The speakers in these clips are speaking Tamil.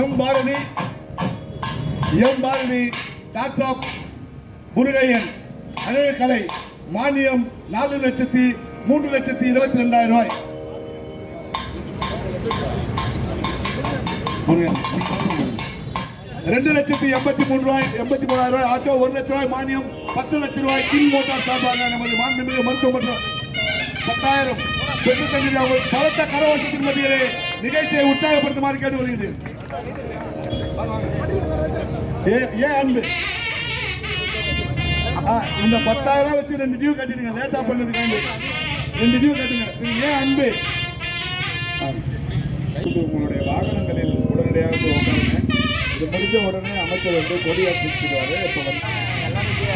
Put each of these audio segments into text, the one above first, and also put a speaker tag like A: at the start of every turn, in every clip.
A: M Bharathi M Bharathi doctor of Murugaiyan. அழகக்கலை மானியம் நாலு லட்சத்தி மூன்று லட்சத்தி இருபத்தி ரெண்டாயிரம் ரூபாய். ரெண்டு லட்சத்தி எண்பத்தி மூணு ரூபாய் எண்பத்தி மூணாயிரம் ரூபாய் ஆட்டோ ஒரு லட்சம் ரூபாய் மானியம் பத்து லட்சம் ரூபாய் கிங் மோட்டார் சார்பாக நமது மாண்புமிகு மருத்துவ பத்தாயிரம் பெற்று தந்திரி அவர்கள் பலத்த கரவசத்தின் மத்தியிலே நிகழ்ச்சியை உற்சாகப்படுத்துமாறு கேட்டு வருகிறேன் ஏன் அன்பு. இந்த பத்தாயிரம் வச்சு ரெண்டு டியூ கட்டிடுங்க லேட்டா பண்ணதுக்காண்டி. ரெண்டு டியூ கட்டுங்க. ஏன் அன்பு.
B: உங்களுடைய வாகனங்களில் உடனடியாக உட்காருங்க. இது முடிஞ்ச உடனே அமைச்சர் வந்து கொடியேற்றிடுவாரு இப்போ வந்து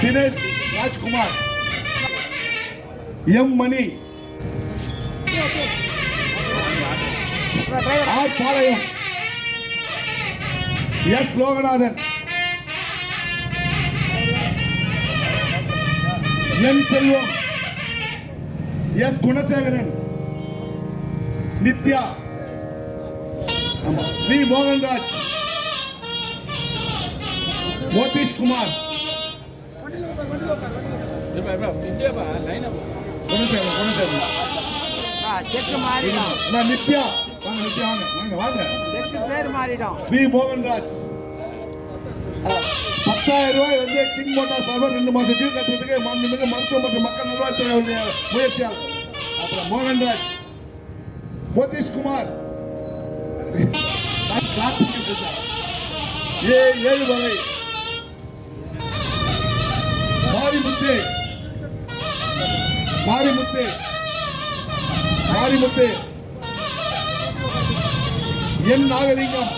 A: Dinesh Rajkumar. M Mani. R Palayam. S Loganathan N Selvam S Gunasekaran Nithya ஆமா. வி மோகன்ராஜ் மோதீஷ் குமார் குணசேகரன் குணசேகரன்
C: செக் மாறிடும்
A: நான் நித்யா வாங்க நித்யா வாங்க வாங்க வாங்க
C: செக் பேர் மாறிடும்
A: வி மோகன்ராஜ் பத்தாயிரம் ரூபாய் வந்து கிங் மோட்டார் சார்பாக ரெண்டு மாசம் டியூ கட்டுறதுக்கு மாண்புமிகு மருத்துவ மற்றும் மக்கள் நல்வாழ்வுத்துறையுடைய முயற்சியால் அப்புறம் மோகன்ராஜ் மோதீஷ் குமார் நான் கார்த்திக் பூஜா. ஏ ஏழு வரை மாரிமுத்து மாரிமுத்து மாரிமுத்து என் நாகலிங்கம்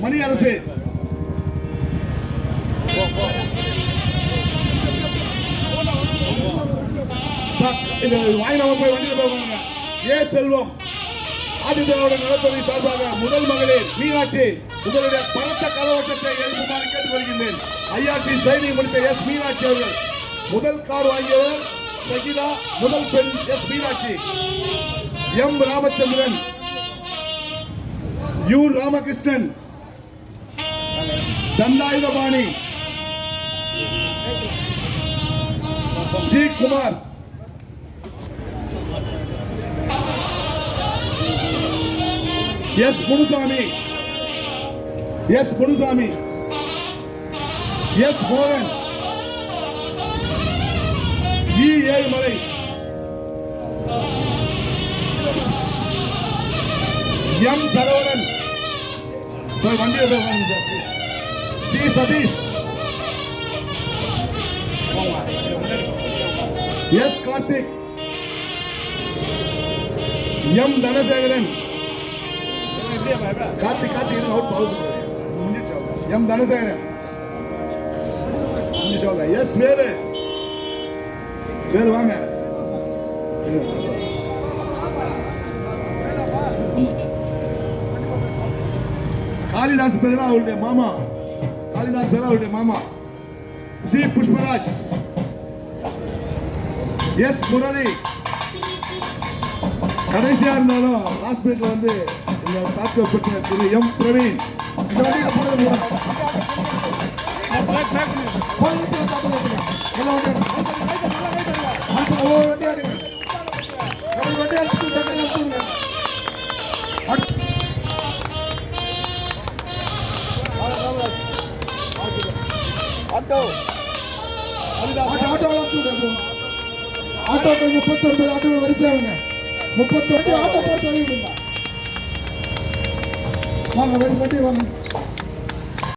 A: மணி அரசு. பக், போய் வண்டியில் போவாங்க ஏ செல்வம் ஆதிதரோட நலத்துறை சார்பாக முதல் மகளிர் மீனாட்சி உங்களுடைய பலத்த கலவசத்தை எழுப்புமாறு கேட்டுக் கொள்கின்றேன் ஐஆர்டி சைனிங் முடித்த எஸ் மீனாட்சி அவர்கள் முதல் கார் வாங்கியவர் சகிலா முதல் பெண் S Meenakshi M Ramachandran U Ramakrishnan Thandayuthapani G Kumar S Munusamy S Munusamy S மோகன் ஏழுமலை எம் சரவணன். போய் வண்டியில் போய் வாங்க sir C Sathish. S Karthik. M Dhanasekaran. Karthik Karthik out பவுஸ் M Dhanasekaran. S வேறு வேறு வாங்க. காளிதாஸ் பேர் அவருடைய மாமா. காளிதாஸ் பேர் அவருடைய மாமா. சி. புஷ்பராஜ். எஸ். முரளி. கடைசியா இருந்தாலும் லாஸ்ட் மினிட்ல வந்து இந்த தாக்கப்பட்ட திரு எம். பிரவீன். இந்த வண்டியில போறது எல்லா வண்டியும் ஆட்டோ ஆட்டோ ஆட்டோ ஆட்டோ முப்பத்தொன்பது ஆட்டோ வரிசையாகுங்க முப்பத்தொன்பது ஆட்டோ பார்த்து வாங்க வெட்டி வாங்க.